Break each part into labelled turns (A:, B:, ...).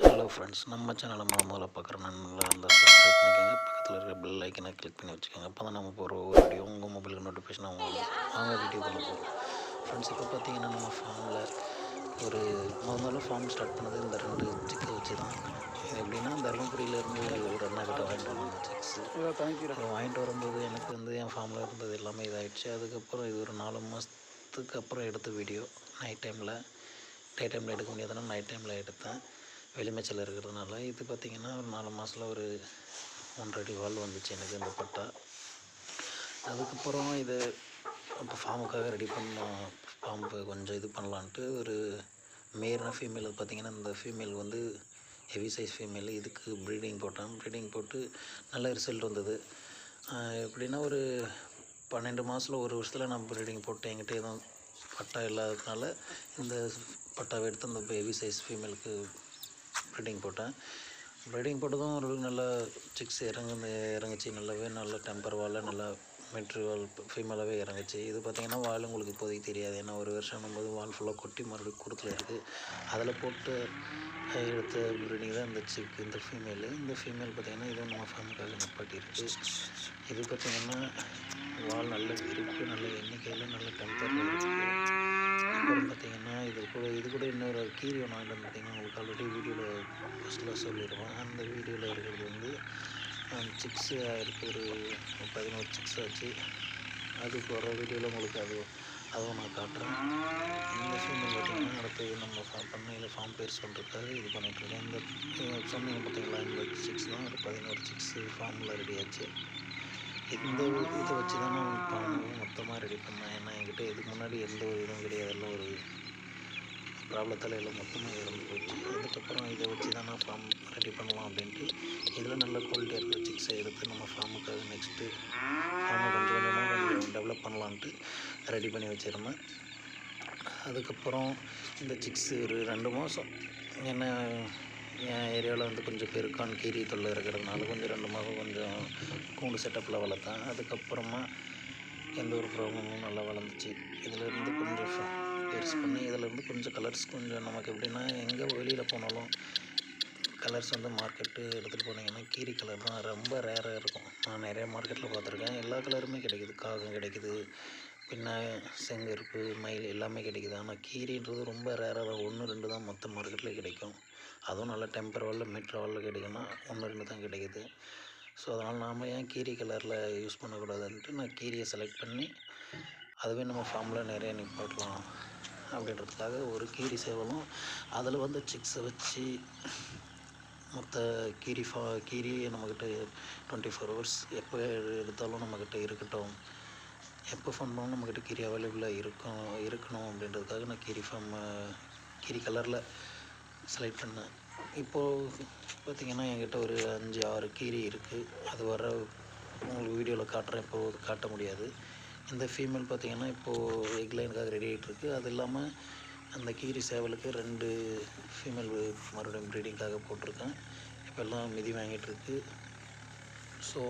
A: Hello friends நம்ம சேனலை முத முதல்ல பார்க்குற நண்பர்களாக இருந்தால் சப்ஸ்கிரைப் பண்ணிக்கோங்க. பக்கத்தில் இருக்கிற பெல் ஐக்கனை கிளிக் பண்ணி வச்சுக்கோங்க. அப்போ தான் நம்ம போகிற ஒவ்வொரு வீடியோ உங்கள் மொபைலுக்கு நோட்டிஃபிகேஷன் அவங்க வாங்க வீடியோக்குள்ள போகும் ஃப்ரெண்ட்ஸ் இப்போ பார்த்தீங்கன்னா நம்ம ஃபார்மில் ஒரு முத முதல்ல ஃபார்ம் ஸ்டார்ட் பண்ணது இந்த ரெண்டு சிக்கை வச்சு தான். இது எப்படின்னா தருமபுரியிலேருந்து ஒரு அண்ணா கிட்ட வாங்கிட்டு வந்தோம் சிக்ஸு வாங்கிட்டு வரும்போது எனக்கு வந்து என் ஃபார்மில் இருந்தது எல்லாமே இதாகிடுச்சு அதுக்கப்புறம் இது ஒரு நாலு மாதத்துக்கு அப்புறம் எடுத்த வீடியோ நைட் டைமில் டே டைமில் எடுக்க முடியாதுன்னா நைட் டைமில் எடுத்தேன். எலுமிச்சல் இருக்கிறதுனால இது பார்த்திங்கன்னா ஒரு நாலு மாதத்தில் ஒரு ஒன்றரை அடி வால் வந்துச்சு எனக்கு இந்த பட்டா. அதுக்கப்புறம் இதை இப்போ ஃபார்முக்காக ரெடி பண்ணோம். பாம்பு கொஞ்சம் இது பண்ணலான்ட்டு ஒரு மேர்னா ஃபீமேல் பார்த்திங்கன்னா இந்த ஃபீமேல் வந்து ஹெவி சைஸ் ஃபீமேல் இதுக்கு ப்ரீடிங் போட்டேன். ப்ரீடிங் போட்டு நல்ல ரிசல்ட் வந்தது. எப்படின்னா ஒரு பன்னெண்டு மாதத்தில் ஒரு வருஷத்தில் நான் ப்ரீடிங் போட்டேன் என்கிட்ட எதுவும் பட்டா இல்லாததுனால இந்த பட்டாவை எடுத்து அந்த ஹெவி சைஸ் ஃபீமேலுக்கு ப்ரீடிங் போட்டேன். ப்ரீடிங் போட்டதும் ஒரு நல்லா சிக்ஸ் இறங்கு இறங்குச்சு. நல்லாவே நல்ல டெம்பர் வால் நல்லா மெட்ரி வால் ஃபீமேலாகவே இறங்குச்சு. இது பார்த்திங்கன்னா வால் உங்களுக்கு இப்போதைக்கு தெரியாது. ஏன்னா ஒரு வருஷம் போது வால் ஃபுல்லாக கொட்டி மறுபடியும் குருத்தில் இருக்குது அதில் போட்டு எடுத்த ப்ரீடிங் தான் இந்த சிக் இந்த ஃபீமேலு இந்த ஃபீமேல் பார்த்திங்கன்னா இதுவும் நம்ம ஃபார்முக்காக நிப்பாட்டி இருக்குது இது பார்த்திங்கன்னா வால் நல்ல விரிப்பு நல்ல எண்ணிக்கையில் நல்ல டெம்பரில் இருக்குது அப்புறம் பார்த்தீங்கன்னா இது கூட இது கூட இன்னொரு கீரி ஒன்று வாங்கிட்டு பார்த்தீங்கன்னா உங்களுக்கு ஆல்ரெடி வீடியோவில் ஃபஸ்ட்டில் சொல்லிடுவேன் அந்த வீடியோவில் இருக்கிறது வந்து சிக்ஸு இருக்குது ஒரு பதினோரு சிக்ஸ் ஆச்சு. அதுக்கு வர வீடியோவில் உங்களுக்கு அது அதுவும் நான் காட்டுறேன். இந்த சூழ்நிலை பார்த்திங்கன்னா அடுத்தது நம்ம ஃபார்ம் பண்ணையில் ஃபார்ம் பேர் சொல்கிறதுக்காக இது பண்ணிகிட்ருக்கேன் இந்த சொன்னீங்க பார்த்தீங்களா இந்த சிக்ஸ் தான் ஒரு பதினோரு சிக்ஸு ஃபார்மில் ரெடி ஆச்சு. இந்த இதை வச்சு தான் நான் மொத்தமாக ரெடி பண்ணேன். ஏன்னா என்கிட்ட இதுக்கு முன்னாடி எந்த ஒரு இதுவும் கிடையாது. எல்லாம் ஒரு ப்ராப்ளத்தால் எல்லாம் மொத்தமாக இறந்து போச்சு. அதுக்கப்புறம் இதை வச்சு தான் நான் ஃபார்ம் ரெடி பண்ணலாம் அப்படின்ட்டு இதில் நல்ல குவாலிட்டியாக இருக்கிற சிக்ஸை எடுத்து நம்ம ஃபார்முக்காக நெக்ஸ்ட்டு ஃபார்மை கொஞ்சம் கொஞ்சமாக கொஞ்சம் டெவலப் பண்ணலான்ட்டு ரெடி பண்ணி வச்சுருந்தேன். அதுக்கப்புறம் இந்த சிக்ஸு ஒரு ரெண்டு மாதம் என்ன என் ஏரியாவில் வந்து கொஞ்சம் பெருக்கான் கீரி தொல்லை இருக்கிறதுனால கொஞ்சம் ரெண்டு மாதம் கொஞ்சம் கூண்டு செட்டப்பில் வளர்த்தேன். அதுக்கப்புறமா எந்த ஒரு ப்ராப்ளமும் நல்லா வளர்ந்துச்சு. இதிலேருந்து கொஞ்சம் ஃப- பெருசு பண்ணி இதிலேருந்து கொஞ்சம் கலர்ஸ் கொஞ்சம் நமக்கு எப்படின்னா எங்கே வெளியில் போனாலும் கலர்ஸ் வந்து மார்க்கெட்டு எடுத்துகிட்டு போனீங்கன்னா கீரி கலர் தான் ரொம்ப ரேராக இருக்கும். நான் நிறைய மார்க்கெட்டில் பார்த்துருக்கேன். எல்லா கலருமே கிடைக்குது. காகம் கிடைக்குது. பின்ன செங்கருப்பு மயில் எல்லாமே கிடைக்குது. ஆனால் கீரின்றது ரொம்ப ரேராக தான். ஒன்று ரெண்டு தான் மொத்த மார்க்கெட்டில் கிடைக்கும். அதுவும் நல்ல டெம்பர் வாலில் மீட்டர் வாலில் கிடைக்குன்னா ஒன்று ரெண்டு தான் கிடைக்குது. ஸோ அதனால் நாம் ஏன் கீரி கலரில் யூஸ் பண்ணக்கூடாதுன்ட்டு நான் கீரியை செலக்ட் பண்ணி அதுவே நம்ம ஃபார்மில் நிறைய நிப்பாட்டலாம் அப்படின்றதுக்காக ஒரு கீரி சேவலும். அதில் வந்து சிக்ஸை வச்சு மொத்த கீரி ஃபா கீரி நம்மக்கிட்ட டுவெண்ட்டி ஃபோர் ஹவர்ஸ் எப்போ எடுத்தாலும் நம்மக்கிட்ட இருக்கட்டும். எப்போ ஃபார்ம் பண்ணாலும் நம்மக்கிட்ட கீரி அவைலபிளாக இருக்கும் இருக்கணும் அப்படின்றதுக்காக நான் கீரி ஃபார்ம் கீரி கலரில் செலக்ட் பண்ணேன். இப்போது பார்த்திங்கன்னா என்கிட்ட ஒரு அஞ்சு ஆறு கீரி இருக்குது அது வர உங்களுக்கு வீடியோவில் காட்டுறேன். இப்போது காட்ட முடியாது. இந்த ஃபீமேல் பார்த்திங்கன்னா இப்போது எக்லைனுக்காக ரெடி ஆகிட்டுருக்கு அது இல்லாமல் அந்த கீரி சேவலுக்கு ரெண்டு ஃபீமேல் மறுபடியும் ப்ரீடிங்காக போட்டிருக்கேன். இப்போ எல்லாம் மிதி வாங்கிட்டுருக்கு ஸோ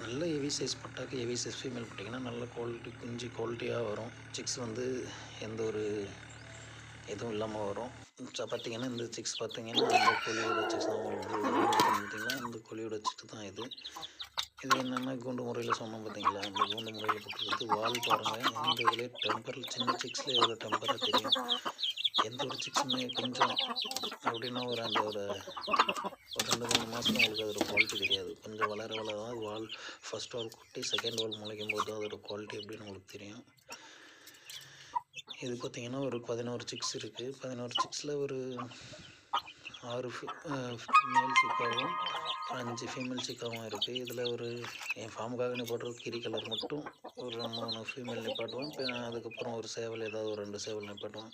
A: நல்ல ஹெவி சைஸ் பட்டாக்கு ஹெவி சைஸ் ஃபீமேல் போட்டிங்கன்னா நல்ல குவாலிட்டி குஞ்சு குவாலிட்டியாக வரும். சிக்ஸ் வந்து எந்த ஒரு எதுவும் இல்லாமல் வரும். பார்த்தீங்கன்னா இந்த சிக்ஸ் பார்த்தீங்கன்னா இந்த கோழியோட சிக்ஸ் தான் பார்த்தீங்கன்னா இந்த கோழியோட சிக்ஸ் தான் இது. இது என்னென்னா கூண்டு முறையில் சொன்னோம் பார்த்தீங்களா அந்த கூண்டு முறையில் போட்டுருக்குது வால் பாருங்கள் இந்த இதில் டெம்பர் சின்ன சிக்ஸில் எவ்வளோ டெம்பராக தெரியும். எந்த ஒரு சிக்ஸுமே கொஞ்சம் எப்படின்னா ஒரு அந்த ஒரு ஒரு ரெண்டு மூணு மாதம் உங்களுக்கு அதோட குவாலிட்டி தெரியாது. கொஞ்சம் வளர வளர தான் வால் ஃபர்ஸ்ட் வால் குட்டி செகண்ட் வால் முளைக்கும் போது தான் அதோட குவாலிட்டி எப்படின்னு உங்களுக்கு தெரியும். இது பார்த்தீங்கன்னா ஒரு பதினோரு சிக்ஸ் இருக்குது பதினோரு சிக்ஸில் ஒரு ஆறு மேல் சிக்காவும் அஞ்சு ஃபீமேல் சிக்காவும் இருக்குது இதில் ஒரு என் ஃபார்முக்காக நிப்பாட்டுறது கிரி கலர் மட்டும் ஒரு மூணு ஃபீமேல் நிப்பாட்டுவோம். இப்போ அதுக்கப்புறம் ஒரு சேவல் ஏதாவது ஒரு ரெண்டு சேவல் நிப்பாட்டுவோம்.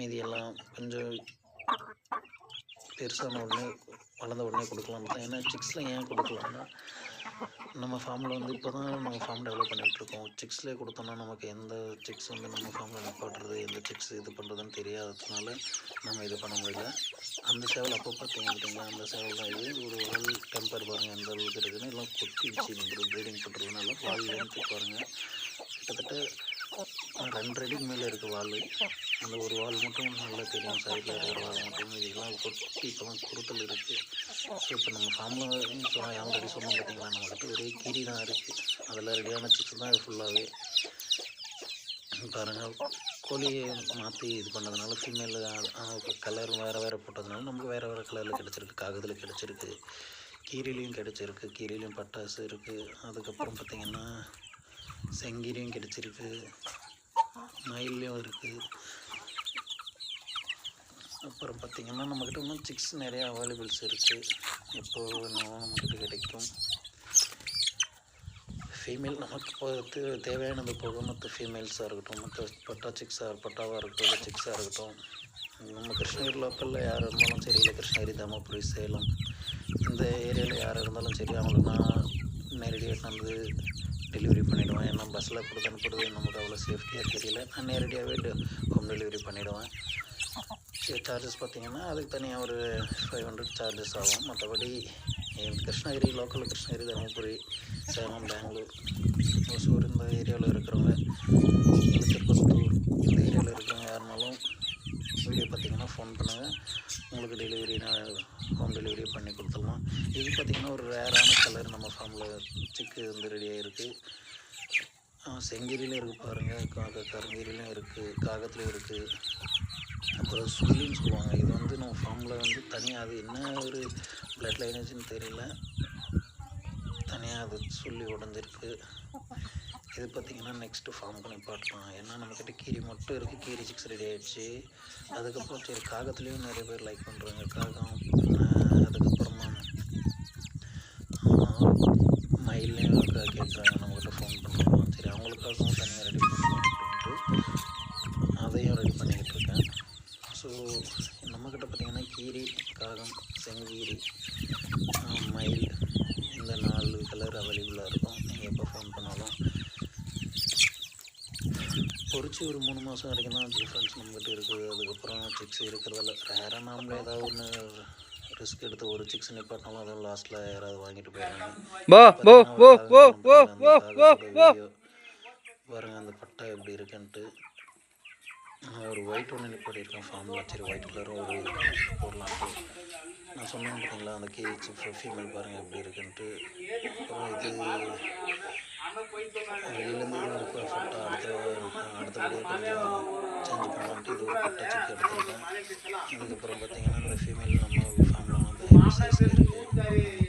A: மீதி எல்லாம் கொஞ்சம் பெருசான உடனே வளர்ந்த உடனே கொடுக்கலாம் ஏன்னா சிக்ஸில் ஏன் கொடுக்கலாம்னா நம்ம ஃபார்மில் வந்து இப்போ தான் நம்ம ஃபார்ம் டெவலப் பண்ணிகிட்ருக்கோம் சிக்ஸ்லேயே கொடுத்தோம்னா நமக்கு எந்த சிக்ஸ் வந்து நம்ம ஃபார்மில் நிப்பாட்டுறது எந்த சிக்ஸ் இது பண்ணுறதுன்னு தெரியாததுனால நம்ம இது பண்ண முடியல. அந்த சேவல் அப்போ பார்த்தீங்க அந்த சேவல் தான் இது. ஒரு உடல் டெம்பர் பாருங்கள் எந்த அளவுக்கு இருக்குதுன்னு எல்லாம் கொட்டிடுச்சு இந்த ப்ரீடிங் பண்ணுறதுனால வால் லென்த்து பாருங்கள் கிட்டத்தட்ட ரெண்டு அடிக்கு மேலே இருக்குது வால். அந்த ஒரு வால் மட்டும் நல்லா தெரியும் சைடில் இருக்கிற வால் மட்டும். இதெல்லாம் கொத்தி இப்போ தான் இருக்குது இப்போ நம்ம ஃபார்மில் ஸோ ஆல்ரெடி சொன்னோம் பார்த்தீங்களா நம்மக்கிட்ட ஒரே கீரி தான் இருக்குது அதில் ரெடியான சிக்ஸ் தான் இது ஃபுல்லாகவே பாருங்கள் கோழியை மாற்றி இது பண்ணதுனால ஃபீமேலில் கலர் வேறு வேறு போட்டதுனால நமக்கு வேறு வேறு கலரில் கிடச்சிருக்கு. காகத்தில் கிடச்சிருக்கு. கீரிலையும் கிடச்சிருக்கு. கீரிலையும் பட்டாசு இருக்குது அதுக்கப்புறம் பார்த்திங்கன்னா செங்கீரியும் கிடச்சிருக்கு. மயிலையும் இருக்குது அப்புறம் பார்த்திங்கன்னா நம்மக்கிட்ட இன்னும் சிக்ஸ் நிறையா அவைலபிள்ஸ் இருக்குது எப்போது வேணும் நம்மக்கிட்ட கிடைக்கும். ஃபீமேல் நமக்கு பார்த்து தேவையானது போக மற்ற ஃபீமேல்ஸாக இருக்கட்டும் மற்ற பட்டா சிக்ஸாக பட்டாவாக இருக்கட்டும் இல்லை சிக்ஸாக இருக்கட்டும். நம்ம கிருஷ்ணகிரி லோக்கலில் யார் இருந்தாலும் சரி இல்லை கிருஷ்ணகிரி தர்மபுரி சேலம் இந்த ஏரியாவில் யார் இருந்தாலும் சரி அவங்களுக்கு நான் நேரடியாக வந்து டெலிவரி பண்ணிவிடுவேன் ஏன்னா பஸ்ஸில் கொடுத்து அனுப்புறது நமக்கு அவ்வளோ சேஃப்டியாக தெரியல. நான் நேரடியாகவே ஹோம் டெலிவரி பண்ணிவிடுவேன் சார்ஜஸ் பார்த்திங்கன்னா அதுக்கு தனியாக ஒரு ஃபைவ் ஹண்ட்ரட் சார்ஜஸ் ஆகும். மற்றபடி கிருஷ்ணகிரி லோக்கல் கிருஷ்ணகிரி தருமபுரி சேலம் பெங்களூர் ஒசூர் இந்த ஏரியாவில் இருக்கிறவங்க இல்லை திருப்பத்தூர் இந்த ஏரியாவில் இருக்கிறவங்க யாருனாலும் வீடியோ பார்த்தீங்கன்னா ஃபோன் பண்ணுங்கள் உங்களுக்கு டெலிவரி ஹோம் டெலிவரி பண்ணி கொடுத்துடலாம். இது பார்த்திங்கன்னா ஒரு ரேரான கலர் நம்ம ஃபார்மில் சிக்கு வந்து ரெடியாக இருக்குது செங்கிரிலையும் இருக்குது பாருங்கள் காக கருங்கீரிலையும் இருக்குது காகத்துலேயும் இருக்குது அப்புறம் சுள்ளின்னு சொல்லுவாங்க. இது வந்து நம்ம ஃபார்மில் வந்து தனியாக அது என்ன ஒரு பிளட் லைனேஜ்னு தெரியல. தனியாக அது சொல்லி உடஞ்சிருக்கு. இது பார்த்திங்கன்னா நெக்ஸ்ட்டு ஃபார்ம் பண்ணி பார்க்கலாம். ஏன்னா நம்மக்கிட்ட கீரி மட்டும் இருக்குது கீரி சிக்ஸ் ரெடி ஆகிடுச்சு அதுக்கப்புறம் சரி காகத்துலேயும் நிறைய பேர் லைக் பண்ணுறாங்க காகம் அதுக்கப்புறம் செக்ஸு ஒரு மூணு மாதம் வரைக்கும் தான் டிஃப்ரென்ஸ் நம்மகிட்ட இருக்குது. அதுக்கப்புறம் சிக்ஸ் இருக்கிறதால ரேராக நாமளே ஏதாவது ஒன்று ரிஸ்க் எடுத்து ஒரு சிக்ஸ் நிப்பாட்டாலும் அதுவும் லாஸ்ட்டில் யாராவது வாங்கிட்டு போயிடுறாங்க பாருங்க அந்த பட்டா எப்படி இருக்குன்ட்டு. ஒரு ஒயிட் ஒன்று நிப்பாட்டியிருக்கேன் ஃபார்மில் சரி ஒயிட் கலரும் ஒரு போடலாம் நான் சொன்னேன் பார்த்தீங்களா அந்த கேஹெச் ஃபீமேல் பாருங்கள் எப்படி இருக்குன்ட்டு. அப்புறம் இது வெளியிலேருந்து இது ஒரு அடுத்த அடுத்தபடியாக கொஞ்சம் சேஞ்ச் பண்ணலான்ட்டு இது ஒரு அதுக்கப்புறம் பார்த்தீங்கன்னா இந்த ஃபீமேல் நம்ம ஃபார்மில் வந்து இருக்குது